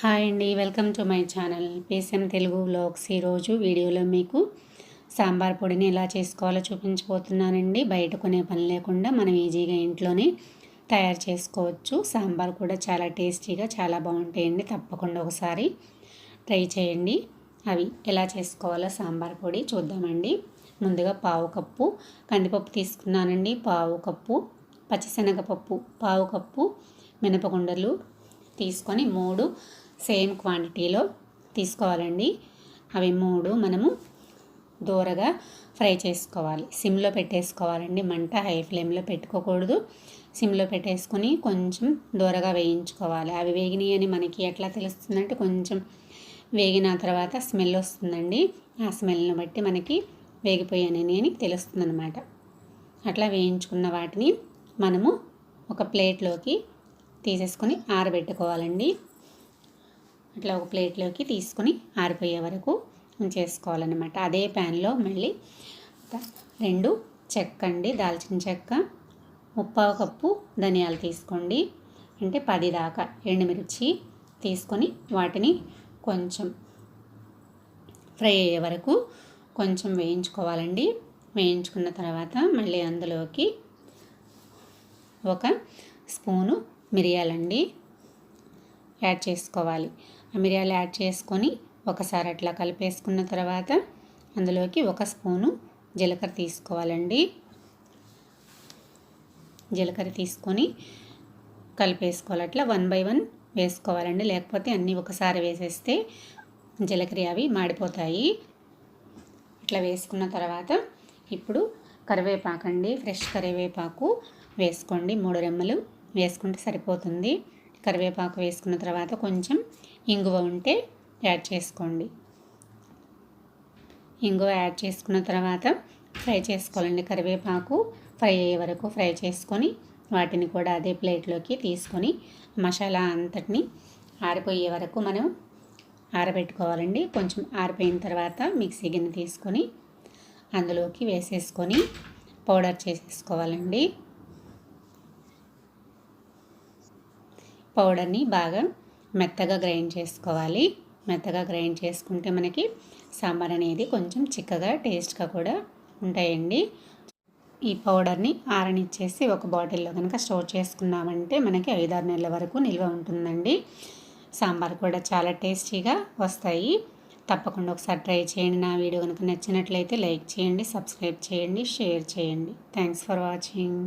Hi అండి welcome to my channel. PCM Telugu vlogs ఈరోజు వీడియోలో మీకు సాంబార్ పొడిని ఎలా చేసుకోవాలో చూపించబోతున్నానండి. బయట కొనే పని లేకుండా మనం ఈజీగా ఇంట్లోనే తయారు చేసుకోవచ్చు. సాంబార్ కూడా చాలా టేస్టీగా చాలా బాగుంటాయండి. తప్పకుండా ఒకసారి ట్రై చేయండి. అవి ఎలా చేసుకోవాలో సాంబార్ పొడి చూద్దామండి. ముందుగా పావు కప్పు కందిపప్పు తీసుకున్నానండి. పావు కప్పు పచ్చిశనగపప్పు పావు కప్పు మినపగుండలు తీసుకొని మూడు సేమ్ క్వాంటిటీలో తీసుకోవాలండి. అవి మూడు మనము దూరగా ఫ్రై చేసుకోవాలి. సిమ్లో పెట్టేసుకోవాలండి. మంట హై ఫ్లేమ్లో పెట్టుకోకూడదు. సిమ్లో పెట్టేసుకొని కొంచెం దూరగా వేయించుకోవాలి. అవి వేగినాయి అని మనకి ఎట్లా తెలుస్తుందంటే కొంచెం వేగిన తర్వాత స్మెల్ వస్తుందండి. ఆ స్మెల్ని బట్టి మనకి వేగిపోయానని అని తెలుస్తుందన్నమాట. అట్లా వేయించుకున్న వాటిని మనము ఒక ప్లేట్లోకి తీసేసుకొని ఆరబెట్టుకోవాలండి. ఇట్లా ఒక ప్లేట్లోకి తీసుకొని ఆరిపోయే వరకు ఉంచేసుకోవాలన్నమాట. అదే ప్యాన్లో మళ్ళీ రెండు చెక్క అండి దాల్చిన చెక్క ముప్పావు కప్పు ధనియాలు తీసుకోండి. అంటే పది దాకా ఎండుమిర్చి తీసుకొని వాటిని కొంచెం ఫ్రై అయ్యే వరకు కొంచెం వేయించుకోవాలండి. వేయించుకున్న తర్వాత మళ్ళీ అందులోకి ఒక స్పూను మిరియాలండి. యాడ్ చేసుకోవాలి. ఆ మిరియాలు యాడ్ చేసుకొని ఒకసారి అట్లా కలిపేసుకున్న తర్వాత అందులోకి ఒక స్పూను జీలకర్ర తీసుకోవాలండి. జీలకర్ర తీసుకొని కలిపేసుకోవాలి. అట్లా వన్ బై వన్ వేసుకోవాలండి. లేకపోతే అన్నీ ఒకసారి వేసేస్తే జీలకర్ర అవి మాడిపోతాయి. ఇట్లా వేసుకున్న తర్వాత ఇప్పుడు కరివేపాకు అండి ఫ్రెష్ కరివేపాకు వేసుకోండి. మూడు రెమ్మలు వేసుకుంటే సరిపోతుంది. కరివేపాకు వేసుకున్న తర్వాత కొంచెం ఇంగువ ఉంటే యాడ్ చేసుకోండి. ఇంగువ యాడ్ చేసుకున్న తర్వాత ఫ్రై చేసుకోవాలండి. కరివేపాకు ఫ్రై అయ్యే వరకు ఫ్రై చేసుకొని వాటిని కూడా అదే ప్లేట్లోకి తీసుకొని మసాలా అంతటిని ఆరిపోయే వరకు మనం ఆరబెట్టుకోవాలండి. కొంచెం ఆరిపోయిన తర్వాత మిక్సీ గిన్నె తీసుకొని అందులోకి వేసేసుకొని పౌడర్ చేసేసుకోవాలండి. పౌడర్ని బాగా మెత్తగా గ్రైండ్ చేసుకోవాలి. మెత్తగా గ్రైండ్ చేసుకుంటే మనకి సాంబార్ అనేది కొంచెం చిక్కగా టేస్ట్గా కూడా ఉంటాయండి. ఈ పౌడర్ని ఆరనిచ్చేసి ఒక బాటిల్లో కనుక స్టోర్ చేసుకున్నామంటే మనకి ఐదారు నెలల వరకు నిల్వ ఉంటుందండి. సాంబార్ కూడా చాలా టేస్టీగా వస్తాయి. తప్పకుండా ఒకసారి ట్రై చేయండి. నా వీడియో కనుక నచ్చినట్లయితే లైక్ చేయండి సబ్స్క్రైబ్ చేయండి షేర్ చేయండి. Thanks for watching.